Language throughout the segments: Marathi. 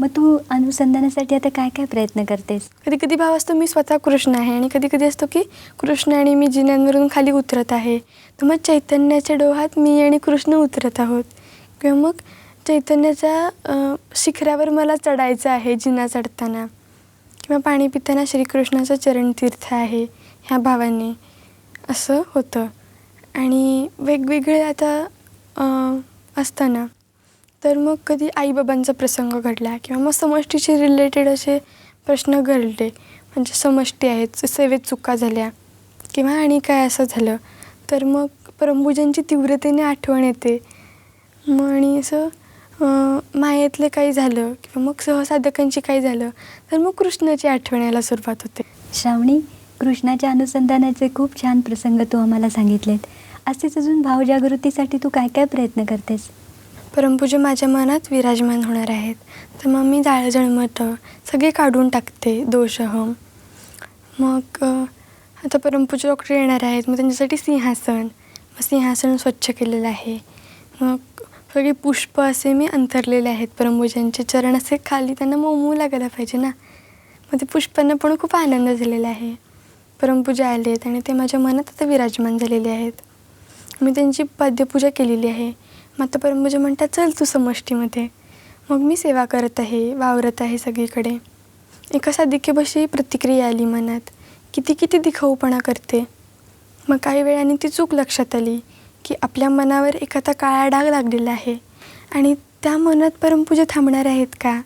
मग तू अनुसंधानासाठी आता काय काय प्रयत्न करतेस? कधी कधी भाव असतो मी स्वतः कृष्ण आहे आणि कधी कधी असतो की कृष्ण आणि मी जिन्यांवरून खाली उतरत आहे. तर मग चैतन्याच्या डोहात मी आणि कृष्ण उतरत आहोत. किंवा मग चैतन्याच्या शिखरावर मला चढायचं आहे जिना चढताना. किंवा पाणी पिताना श्रीकृष्णाचं चरणतीर्थ आहे ह्या भावाने. असं होतं. आणि वेगवेगळे आता असताना. तर मग कधी आईबाबांचा प्रसंग घडला किंवा मग समष्टीचे रिलेटेड असे प्रश्न घडले. म्हणजे समष्टी आहेत सेवेत चुका झाल्या किंवा आणि काय असं झालं. तर मग परमभुजांची तीव्रतेने आठवण येते. मग आणि असं मायेतले मायेतलं काही झालं किंवा मग सहसाधकांची काही झालं तर मग कृष्णाची आठवण यायला सुरुवात होते. श्रावणी कृष्णाच्या अनुसंधानाचे खूप छान प्रसंग तू आम्हाला सांगितलेत. असेच अजून भावजागृतीसाठी तू काय काय प्रयत्न करतेस? परमपूजा माझ्या मनात विराजमान होणार आहेत. तर मग मी जाळं जळमटं सगळे काढून टाकते दोषहम मग आता परमपूजा डॉक्टर येणार आहेत. मग त्यांच्यासाठी सिंहासन. मग सिंहासन स्वच्छ केलेलं आहे. मग सगळे पुष्प असे मी अंतरलेले आहेत. परमपूजांचे चरण असे खाली त्यांना मोमू लागायला पाहिजे ना. मग ते पुष्पांना पण खूप आनंद झालेला आहे. परमपूजा आहेत आणि ते माझ्या मनात आता विराजमान झालेले आहेत. मी त्यांची पाद्यपूजा केलेली आहे. मग आता परमपूजा म्हणजे म्हणतात चल तू समष्टीमध्ये. मग मी सेवा करत आहे वावरत आहे सगळीकडे. एका साधिकेबशी प्रतिक्रिया आली मनात. किती किती दिखाऊपणा करते. मग काही वेळाने ती चूक लक्षात आली की आपल्या मनावर एखादा काळा डाग लागलेला आहे आणि त्या मनात परमपूजा थांबणार आहेत का?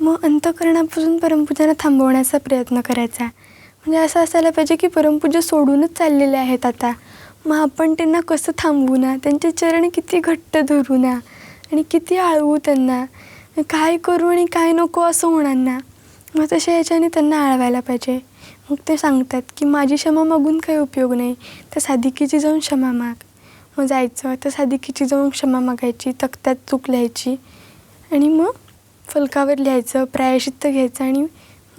मग अंतकरणापासून परमपूजांना थांबवण्याचा प्रयत्न करायचा. म्हणजे असं असायला पाहिजे की परमपूजा सोडूनच चाललेले आहेत आता. मग आपण त्यांना कसं थांबवू ना? त्यांचे चरण किती घट्ट धरू ना? आणि किती आळवू त्यांना? काय करू आणि काय नको असं होणार ना? मग तशा याच्याने त्यांना आळवायला पाहिजे. मग ते सांगतात की माझी क्षमा मागून काही उपयोग नाही. तर साधिकेची जाऊन क्षमा माग. मग जायचं. तर साधिकीची जाऊन क्षमा मागायची तक्त्यात चूक लिहायची. आणि मग फलकावर लिहायचं प्रायश्चित्त घ्यायचं आणि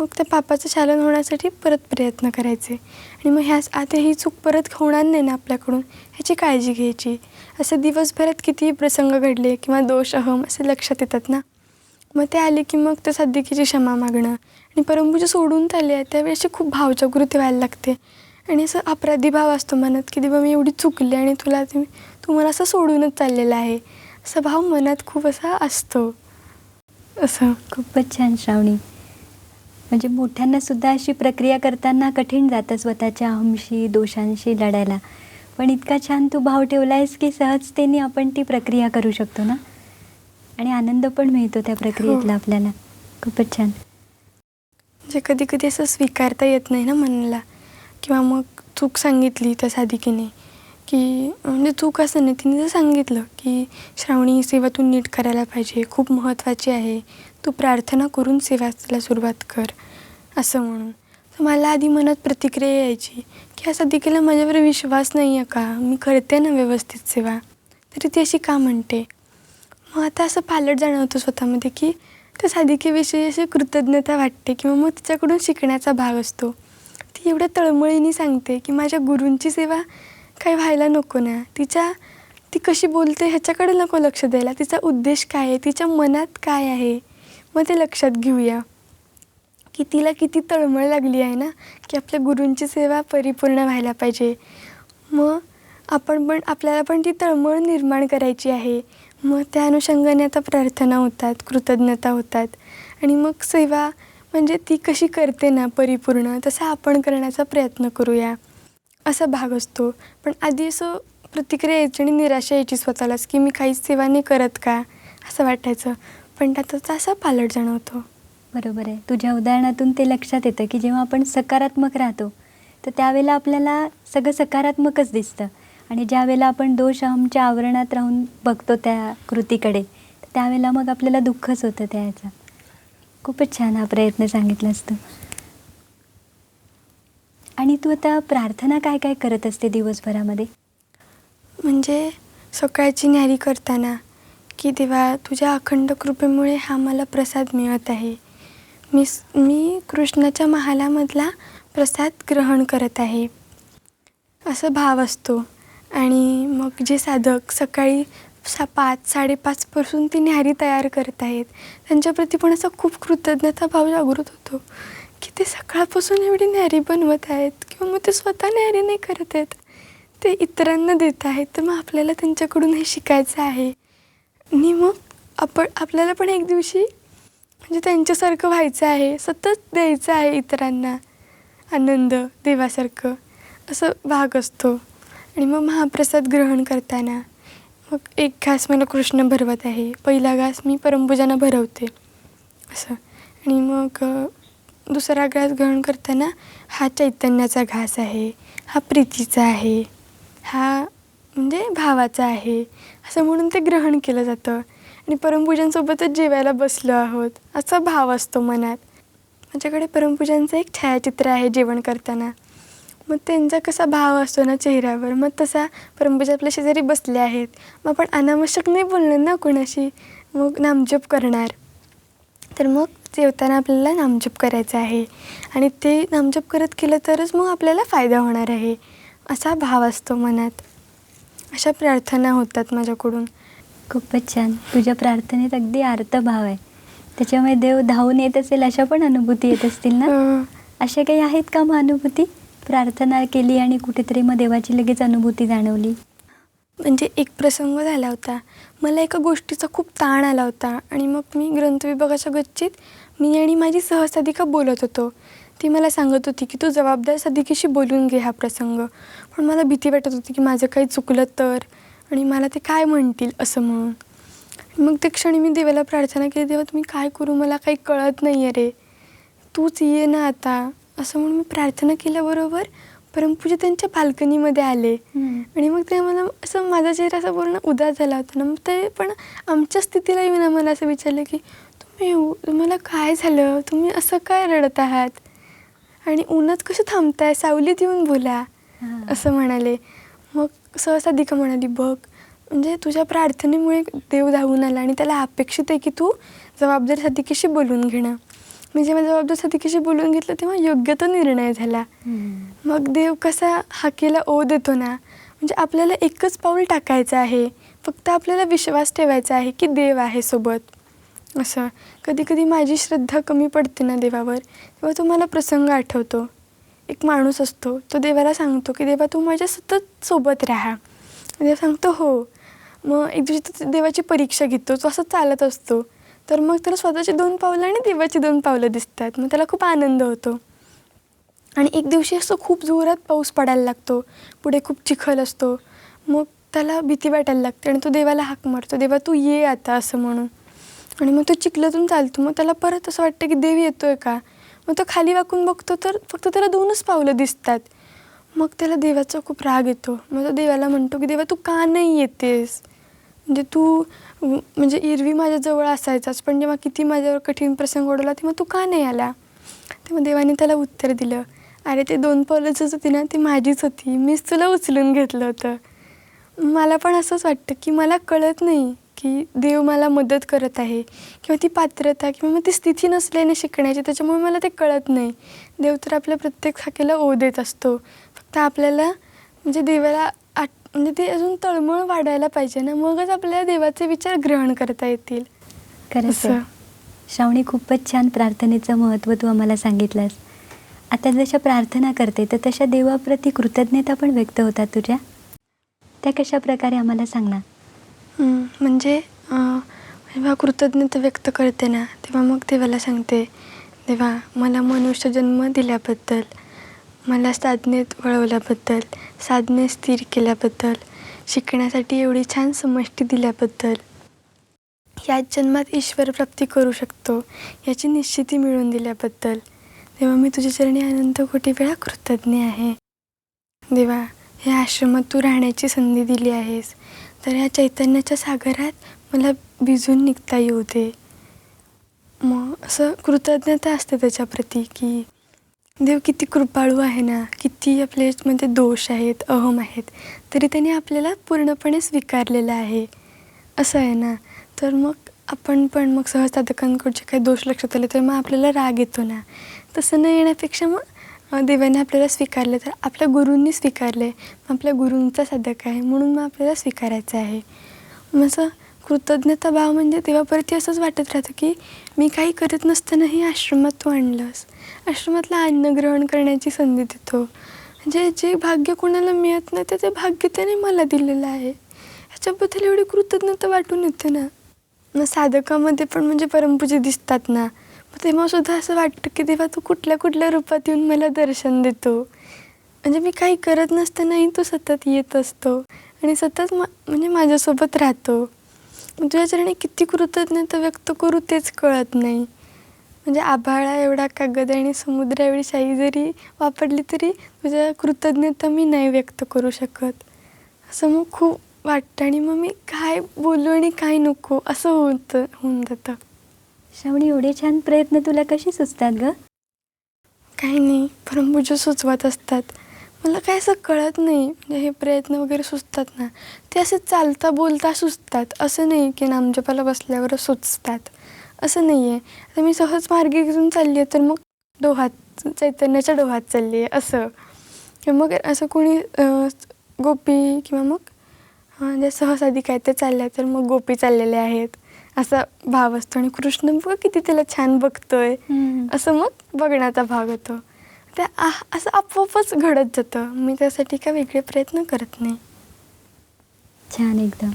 मग त्या पापाचं चालन होण्यासाठी परत प्रयत्न करायचे. आणि मग ह्याच आता ही चूक परत होणार नाही ना आपल्याकडून? ह्याची काळजी घ्यायची. असे दिवसभरात कितीही प्रसंग घडले किंवा दोष अहम असे लक्षात येतात ना? मग ते आले की मग त्या सद्दिकीची क्षमा मागणं. आणि परमपूजा सोडून आले आहे त्यावेळी अशी खूप भावजागृती व्हायला लागते. आणि असं अपराधी भाव असतो मनात की देवा मी एवढी चुकली आणि तुला ते तू मला असं सोडूनच चाललेला आहे. असा भाव मनात खूप असा असतो. असं. खूपच छान श्रावणी. म्हणजे मोठ्यांना सुद्धा अशी प्रक्रिया करताना कठीण जातं स्वतःच्या अहमशी दोषांशी लढायला. पण इतका छान तू भाव ठेवला आहेस की सहजतेने आपण ती प्रक्रिया करू शकतो ना? आणि आनंद पण मिळतो त्या प्रक्रियेतला आपल्याला. खूपच छान. म्हणजे कधी कधी असं स्वीकारता येत नाही ना मनाला? किंवा मग चूक सांगितली त्या साधिकेने की म्हणजे चूक असं नाही तिने जर सांगितलं की श्रावणी ही सेवा तू नीट करायला पाहिजे खूप महत्त्वाची आहे. तू प्रार्थना करून सेवाला सुरुवात कर असं म्हणून. तर मला आधी मनात प्रतिक्रिया यायची की या साधिकेला माझ्यावर विश्वास नाही आहे का? मी करते ना व्यवस्थित सेवा? तरी ती अशी का म्हणते? मग आता असं पालट जाणवतो स्वतःमध्ये की त्या साधिकेविषयी अशी कृतज्ञता वाटते किंवा मग तिच्याकडून शिकण्याचा भाग असतो. ती एवढ्या तळमळीने सांगते की माझ्या गुरूंची सेवा काही व्हायला नको ना. तिच्या ती कशी बोलते ह्याच्याकडे नको लक्ष द्यायला. तिचा उद्देश काय आहे? तिच्या मनात काय आहे? मग ते लक्षात घेऊया. की तिला किती तळमळ लागली आहे ना की आपल्या गुरूंची सेवा परिपूर्ण व्हायला पाहिजे. मग आपण पण आपल्याला पण ती तळमळ निर्माण करायची आहे. मग त्या अनुषंगाने आता प्रार्थना होतात कृतज्ञता होतात. आणि मग सेवा म्हणजे ती कशी करते ना परिपूर्ण तसं आपण करण्याचा प्रयत्न करूया. असा भाग असतो. पण आधी असं प्रतिक्रिया यायची आणि निराशा यायची स्वतःलाच की मी काहीच सेवा नाही करत का? असं वाटायचं. पण त्याचा असा पालट जाणवतो. बरोबर आहे. तुझ्या उदाहरणातून ते लक्षात येतं की जेव्हा आपण सकारात्मक राहतो तर त्यावेळेला आपल्याला सगळं सकारात्मकच दिसतं. आणि ज्या वेळेला आपण दोष अहमच्या आवरणात राहून बघतो त्या कृतीकडे तर त्यावेळेला मग आपल्याला दुःखच होतं त्याचा खूपच छान हा प्रयत्न सांगितलास तू. आणि तू आता प्रार्थना काय काय करत असते दिवसभरामध्ये? म्हणजे सकाळची न्यारी करताना की देवा तुझ्या अखंड कृपेमुळे हा मला प्रसाद मिळत आहे. मी मी कृष्णाच्या महालामधला प्रसाद ग्रहण करत आहे. असं भाव असतो. आणि मग जे साधक सकाळी सा पाच साडेपाचपासून ती न्याहारी तयार करत आहेत त्यांच्याप्रती पण असा खूप कृतज्ञता भाव जागृत होतो की ते सकाळपासून एवढी न्याहारी बनवत आहेत किंवा मग ते स्वतः न्याहारी नाही करत आहेत. ते इतरांना देत आहेत तर मग आपल्याला त्यांच्याकडून हे शिकायचं आहे. आणि मग आपण आपल्याला पण एक दिवशी म्हणजे त्यांच्यासारखं व्हायचं आहे सतत द्यायचं आहे इतरांना आनंद देवासारखं. असं भाग असतो. आणि मग महाप्रसाद ग्रहण करताना मग एक घास मला कृष्ण भरवत आहे. पहिला घास मी परमपूजांना भरवते. असं. आणि मग दुसरा घास ग्रहण करताना हा चैतन्याचा घास आहे. हा प्रीतीचा आहे. हा म्हणजे भावाचा आहे. असं म्हणून ते ग्रहण केलं जातं. आणि परमपूजांसोबतच जेवायला बसलो आहोत असा भाव असतो मनात. माझ्याकडे परमपूजांचं एक छायाचित्र आहे जेवण करताना. मग त्यांचा कसा भाव असतो ना चेहऱ्यावर? मग तसा परमपूजा आपल्या शेजारी बसले आहेत. मग आपण अनावश्यक नाही बोलणार ना कोणाशी? मग नामजप करणार. तर मग जेवताना आपल्याला नामजप करायचं आहे. आणि ते नामजप करत केलं तरच मग आपल्याला फायदा होणार आहे. असा भाव असतो मनात. अशा प्रार्थना होतात माझ्याकडून. खूपच छान. तुझ्या प्रार्थनेत अगदी भाव आहे. त्याच्यामुळे देव धावून येत असेल अशा पण अनुभूती येत असतील ना? अशा काही आहेत का मग अनुभूती? प्रार्थना केली आणि कुठेतरी मग देवाची लगेच अनुभूती जाणवली. म्हणजे एक प्रसंग झाला होता. मला एका गोष्टीचा खूप ताण आला होता आणि मग मी ग्रंथविभागाच्या गच्चीत मी आणि माझी सहसाधिका बोलत होतो. ती मला सांगत होती की तू जबाबदार साधिकेशी बोलून घे हा प्रसंग. पण मला भीती वाटत होती की माझं काही चुकलं तर आणि मला ते काय म्हणतील असं म्हणून. मग ते क्षणी मी देवाला प्रार्थना केली देवा तुम्ही काय करू? मला काही कळत नाही आहे रे. तूच ये ना आता. असं म्हणून मी प्रार्थना केल्याबरोबर परमपूजा त्यांच्या बाल्कनीमध्ये आले. आणि मग ते मला असं माझा चेहरा असा पूर्ण उदास झाला होता ना. मग ते पण आमच्या स्थितीला येऊन आम्हाला असं विचारलं की तुम्ही तुम्हाला काय झालं? तुम्ही असं काय रडत आहात? आणि उन्हात कसं थांबताय? सावलीत येऊन बोला. असं म्हणाले. मग सहसा दिका म्हणाली बघ म्हणजे तुझ्या प्रार्थनेमुळे देव धावून आला आणि त्याला अपेक्षित आहे की तू जबाबदार साधिकेशी बोलून घेणं? मी जेव्हा जबाबदार साधिकेशी बोलून घेतलं तेव्हा योग्य तो निर्णय झाला. मग देव कसा हाकेला ओ देतो ना? म्हणजे आपल्याला एकच पाऊल टाकायचं आहे. फक्त आपल्याला विश्वास ठेवायचा आहे की देव आहे सोबत. असं. कधी कधी माझी श्रद्धा कमी पडते ना देवावर तेव्हा तो मला प्रसंग आठवतो. एक माणूस असतो तो देवाला सांगतो की देवा तू माझ्या सतत सोबत राहा. देव सांगतो हो. मग एक दिवशी तो देवाची परीक्षा घेतो तो असं चालत असतो. तर मग त्याला स्वतःची दोन पावलं आणि देवाची दोन पावलं दिसतात. मग त्याला खूप आनंद होतो. आणि एक दिवशी असं खूप जोरात पाऊस पडायला लागतो. पुढे खूप चिखल असतो. मग त्याला भीती वाटायला लागते आणि तो देवाला हाक मारतो. देवा तू ये आता असं म्हणून. आणि मग तो चिखलातून चालतो. मग त्याला परत असं वाटतं की देव येतोय का? मग तो खाली वाकून बघतो तर फक्त त्याला दोनच पावलं दिसतात. मग त्याला देवाचा खूप राग येतो. मग तो देवाला म्हणतो की देवा तू का नाही येतेस? म्हणजे तू म्हणजे इरवी माझ्याजवळ असायचाच पण जेव्हा किती माझ्यावर कठीण प्रसंग ओढवला तेव्हा तू का नाही आला? तेव्हा देवाने त्याला उत्तर दिलं अरे ते दोन पावलंच होती ना ती माझीच होती. मीच तुला उचलून घेतलं होतं. मला पण असंच वाटतं की मला कळत नाही. की देव मला मदत करत आहे किंवा ती पात्रता किंवा मग ती स्थिती नसल्याने शिकण्याची त्याच्यामुळे मला ते कळत नाही. देव तर आपल्या प्रत्येक हाकेला ओ देत असतो. फक्त आपल्याला म्हणजे देवाला आठ म्हणजे ते अजून तळमळ वाढायला पाहिजे ना मगच आपल्याला देवाचे विचार ग्रहण करता येतील. खरंच. श्रावणी खूपच छान प्रार्थनेचं महत्त्व तू आम्हाला सांगितलंस. आता जशा प्रार्थना करते तर तशा देवाप्रती कृतज्ञता पण व्यक्त होतात तुझ्या. त्या कशा प्रकारे आम्हाला सांग ना हं, म्हणजे जेव्हा कृतज्ञता व्यक्त करते ना तेव्हा मग देवाला सांगते देवा मला मनुष्य जन्म दिल्याबद्दल मला साधनेत वळवल्याबद्दल साधने स्थिर केल्याबद्दल शिकण्यासाठी एवढी छान समष्टी दिल्याबद्दल याच जन्मात ईश्वर प्राप्ती करू शकतो याची निश्चिती मिळवून दिल्याबद्दल तेव्हा मी तुझ्या चरणी अनंत कोटी वेळा कृतज्ञ आहे. देवा या आश्रमात तू राहण्याची संधी दिली आहेस. तर या चैतन्याच्या सागरात मला भिजून निघता येऊ दे. मग असं कृतज्ञता असते त्याच्याप्रती की देव किती कृपाळू आहे ना किती आपल्यामध्ये दोष आहेत अहम आहेत तरी त्याने आपल्याला पूर्णपणे स्वीकारलेलं आहे. असं आहे ना? तर मग आपण पण मग सहसाधकांकडचे काही दोष लक्षात आले तर मग आपल्याला राग येतो ना? तसं न येण्यापेक्षा मग देवाने आपल्याला स्वीकारलं तर आपल्या गुरूंनी स्वीकारलं आहे मग आपल्या गुरूंचा साधक आहे म्हणून मग आपल्याला स्वीकारायचं आहे. असं कृतज्ञता भाव म्हणजे देवाप्रती असंच वाटत राहतं की मी काही करत नसतानाही आश्रमात तू आणलंस. आश्रमातला अन्न ग्रहण करण्याची संधी देतो. म्हणजे जे भाग्य कोणाला मिळत नाही ते ते भाग्य त्याने मला दिलेलं आहे. ह्याच्याबद्दल एवढी कृतज्ञता वाटून येते ना. मग साधकामध्ये पण म्हणजे परमपूजे दिसतात ना. मग तेव्हा सुद्धा असं वाटतं की देवा तू कुठल्या कुठल्या रूपात येऊन मला दर्शन देतो? म्हणजे मी काही करत नसतानाही तू सतत येत असतो आणि सतत मा म्हणजे माझ्यासोबत राहतो. तुझ्या चरणी किती कृतज्ञता व्यक्त करू तेच कळत नाही. म्हणजे आभाळा एवढा कागद आणि समुद्रा एवढी शाई जरी वापरली तरी तुझ्या कृतज्ञता मी नाही व्यक्त करू शकत. असं मग खूप वाटतं आणि मग मी काय बोलू आणि काय नको असं होतं होऊन जातं. श्रावणी एवढे छान प्रयत्न तुला कसे सुचतात ग? काही नाही परमपूजा सुचवत असतात. मला काय असं कळत नाही म्हणजे हे प्रयत्न वगैरे सुचतात ना ते असे चालता बोलता सुचतात. असं नाही की नामजपाला बसल्यावर सुचतात. असं नाही आहे आता मी सहज मार्गे घेऊन चालली आहे तर मग डोहात चैतन्याच्या डोहात चालली आहे असं. किंवा मग असं कोणी गोपी किंवा मग ज्या सहज आधी आहेत ते चालल्या तर मग गोपी चाललेले आहेत. असा भाव असतो आणि कृष्ण बघ किती त्याला छान बघतोय. असं मग बघण्याचा भाग होतो. ते असं आपोआपच घडत जातं. मी त्यासाठी काय वेगळे प्रयत्न करत नाही. छान एकदम.